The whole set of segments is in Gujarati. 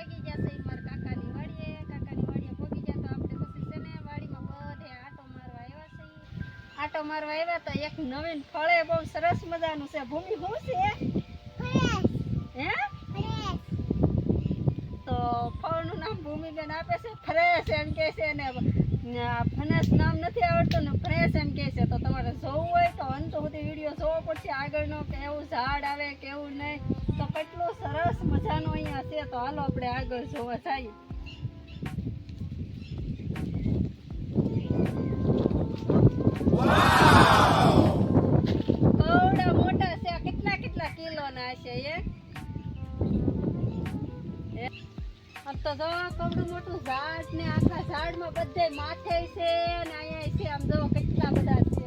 પગી ગયા છે મારા કાકાની વાડીએ કાકાની વાડીએ પગી ગયા તો આપણે પછી છે ને વાડીમાં બધે આટો મારવા આવ્યા છે આટો મારવા આવ્યા તો એક નવીન ફળે બહુ સરસ મજાનું છે. ભૂમિ શું છે? હે? તો ફળનું નામ ભૂમિબેન આપે છે. ફ્રેશ એમ કે છે ને ફનેસ નામ નથી આવડતું ને ફ્રેશ એમ કે છે. તો તમારે જોવું હોય તો અંત સુધી વીડિયો જોવો પડશે. આગળનો કેવું ઝાડ આવે, કેવું નહીં. તો કેટલું સરસ મજાનું અહીંયા છે. તો હાલો આપણે આગળ જોવા જઈએ. કવડા જો કવડું મોટું ઝાડ ને આખા ઝાડમાં બધે માથે છે અને અહીંયા છે આમ જો કેટલા બધા છે.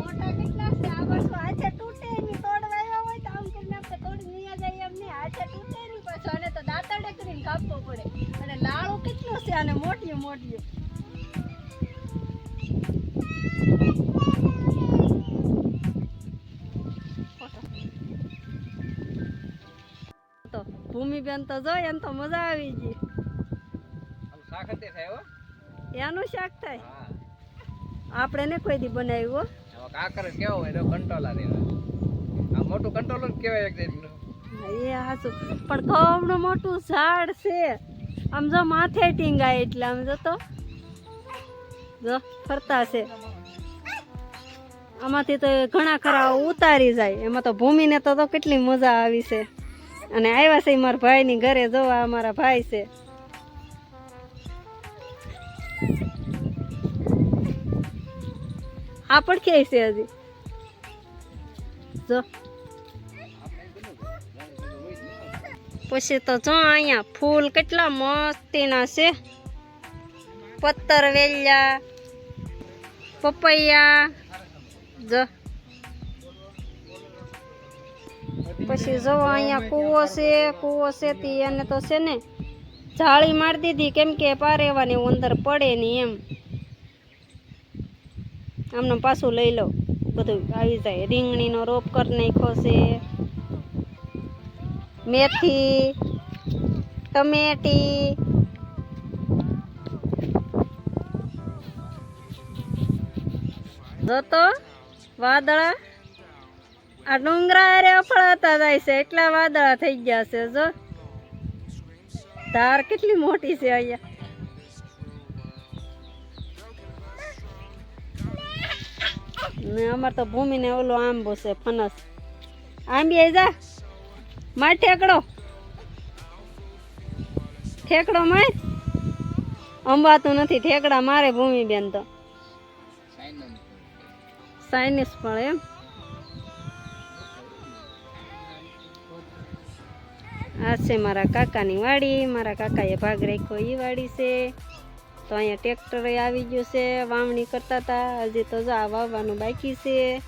મોટા કેટલા છે? આગળ તો હાથે તૂટે નહીં તોડવા હોય તો આમ કરીને આપણે તોડી એમ નહીં, હાથે તૂટે પાછો. અને તો દાંતરડે કરીને કાપવો પડે. અને લાળું કેટલું છે? અને મોટિયું મોટિયું ભૂમિબેન તો જોઈ એમ તો મજા આવી ગઈ. એનું શાક થાય? આપણે ને કોઈ દી બનાવ્યું હો. કાકર કેવો હોય કંટોલા આ મોટું કંટોલું જ એક એ હાચું. પણ કવનું મોટું ઝાડ છે. આમ જો માથે ટીંગાય એટલે આમ જો તો. જો ફરતા છે. આમાંથી તો ઘણા ખરા ઉતારી જાય. એમાં તો ભૂમિને તો તો કેટલી મજા આવી છે. અને આવ્યા છે મારા ભાઈની ઘરે, જોવા અમારા ભાઈ છે. આ પણ કે છે હજી. જો. પછી તો જો અહીંયા ફૂલ કેટલા મસ્તીના છે. પત્તર વેલ્યા, પપૈયા, જો. પછી જો અહીંયા કૂવો છે કૂવો છે તે એને તો છે ને જાળી મારી દીધી, કેમ કે પારેવાની અંદર પડે નહીં એમ. આમને પાછું લઈ લો, બધું આવી જાય. રીંગણીનો રોપ કરી નાખ્યો છે. મેથી, ટમેટી. જતો વાદળા આ ડુંગરા અરે અફળાતા જાય છે એટલા વાદળા થઈ ગયા છે જો. ધાર કેટલી મોટી છે અહીંયા. ને અમાર તો ભૂમિને ઓલો આંબો છે ફનસ. આંબી આઈ જા. માર ઠેકડો. ઠેકડો માર. અંબાતું નથી ઠેકડા મારે ભૂમિ બેન તો સાઇનિસ પણ એમ. આ છે મારા કાકાની વાડી, મારા કાકાએ ભાગ રાખ્યો એ વાડી છે. તો અહીંયા ટ્રેક્ટર આવી ગયું છે, વાવણી કરતા હતા હજી તો જો વાવવાનું બાકી છે.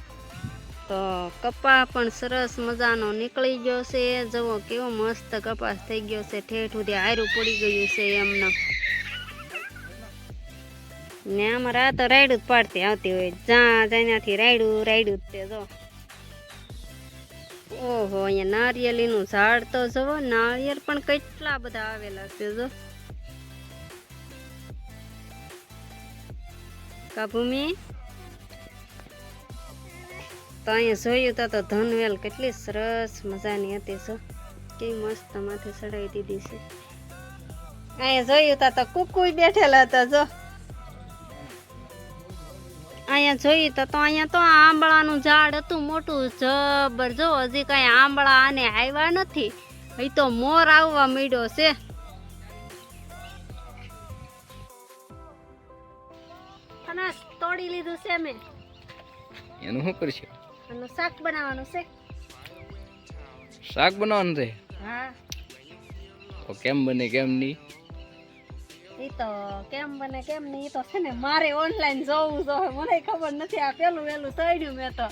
તો કપા પણ સરસ મજાનો નીકળી ગયો છે. જવો કેવો મસ્ત કપાસ થઈ ગયો છે. ઠેઠ સુધી હારું પડી ગયું છે એમને. ને અમારે તો રાયડું જ પાડતી આવતી હોય. જ્યાં જ્યાંથી રાયડું રાયડું જ તે જો. ઓહો, અહીંયા નારિયેલીનું ઝાડ તો જુઓ, નાળિયેર પણ કેટલા બધા આવેલા છે જો. કા ભૂમિ તો અહીંયા જોયું તો ધનવેલ કેટલી સરસ મજાની હતી જો. કેવી મસ્ત માથે ચડાવી દીધી છે. અહીંયા જોયું તા તો કુકુય બેઠેલા હતા જો. અહીંયા જોઈએ તો તો અહીંયા તો આંબળાનું ઝાડ હતું મોટું જબર. જો હજી કાંઈ આંબળા આને આવ્યા નથી એ તો મોર આવવા માંડ્યો છે. ફણસ તોડી લીધું છે મેં એનું શું કરશે? એનું શાક બનાવવાનું છે. શાક બનાવવાનું છે? હા. તો કેમ બને કેમ નહીં? તો કેમ બને, કેમ નહીં, તો છે ને મારે ઓનલાઈન જોવું જો મને ખબર નથી આ પેલું વેલું તળ્યું મેં તો.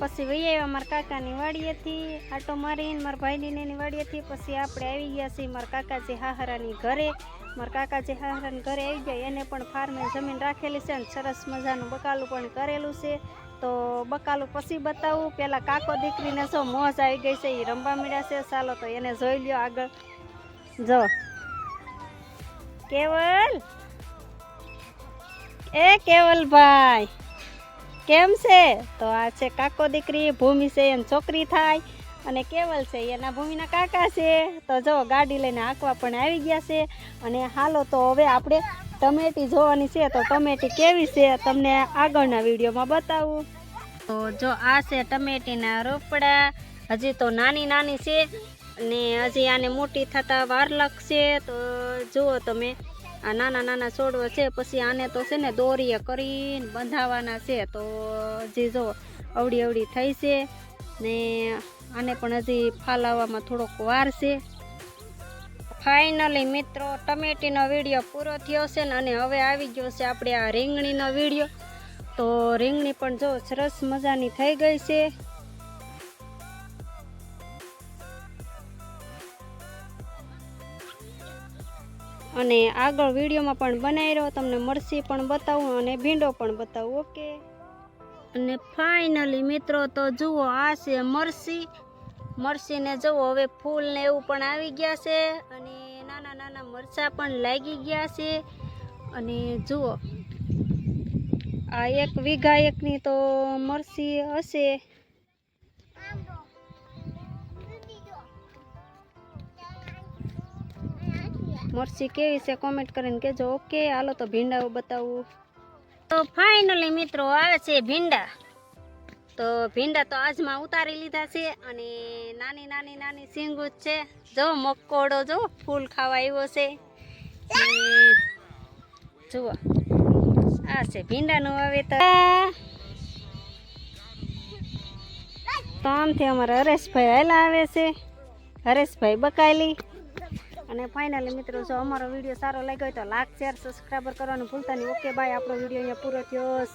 પછી વહી આવ્યા મારા કાકાની વાડીએથી, આટો મારીને મારા ભાઈની એની વાડીએથી. પછી આપણે આવી ગયા છીએ મારા કાકાજી હાહરાની ઘરે. મારા કાકાજી હાહરાની ઘરે આવી ગયા, એને પણ ફાર્મે જમીન રાખેલી છે અને સરસ મજાનું બકાલું પણ કરેલું છે. તો બકાલું પછી બતાવું, પેલા કાકો દીકરીને શું મોજ આવી ગઈ છે એ રમવા મળ્યા છે. ચાલો તો એને જોઈ લ્યો આગળ. જો. કેવલ? એ કેવલભાઈ, કેમ છે? તો આ છે કાકો દીકરી, ભૂમિ છે એની છોકરી થાય અને કેવલ છે એના ભૂમિના કાકા છે. તો જો ગાડી લઈને આંકવા પણ આવી ગયા છે અને હાલો તો હવે આપણે ટમેટી જોવાની છે. તો ટમેટી કેવી છે તમને આગળના વિડીયોમાં બતાવું. તો જો આ છે ટમેટીના રોપડા. હજી તો નાની નાની છે. અને હજી આને મોટી થતા વાર લાગશે તો જુઓ તમે, આ નાના નાના છોડવા છે, પછી આને તો છે ને દોરીએ કરીને બંધાવાના છે, તો હજી જો અવડી અવડી થઈ છે ને આને પણ હજી ફાલાવવામાં થોડોક વાર છે. ફાઇનલી મિત્રો, ટમેટીનો વીડિયો પૂરો થયો છે ને અને હવે આવી ગયો છે આપણે આ રીંગણીનો વીડિયો. તો રીંગણી પણ જો સરસ મજાની થઈ ગઈ છે. અને આગળ વિડીયોમાં પણ બનાવી રહ્યો, તમને મરસી પણ બતાવું અને ભીંડો પણ બતાવું, ઓકે? અને ફાઇનલી મિત્રો, તો જુઓ, આ છે મરસી. મરસીને જુઓ, હવે ફૂલ ને એવું પણ આવી ગયા છે અને નાના નાના મરચાં પણ લાગી ગયા છે. અને જુઓ, આ એક વીઘા એકની તો મરસી હશે. મરસી કેવી છે કોમેન્ટ કરીને કહેજો. ઓકે હાલો તો ભીંડાઓ બતાવું. તો ફાઇનલી મિત્રો આવે છે ભીંડા. તો ભીંડા તો આજમાં ઉતારી લીધા છે અને નાની નાની નાની સિંગુ છે. જો મકોડો જો ફૂલ ખાવા આવ્યો છે. જુઓ, આ છે ભીંડાનું વાવેતર. તો આમથી અમારા હરેશભાઈ હેલા આવે છે. હરેશભાઈ બકાયલી. અને ફાઇનલી મિત્રો, જો અમારો વીડિયો સારો લાગ્યો હોય તો લાઈક શેર સબસ્ક્રાઈબર કરવાનું ભૂલતા નહીં. ઓકે બાય આપણો વીડિયો અહીંયા પૂરો થયો.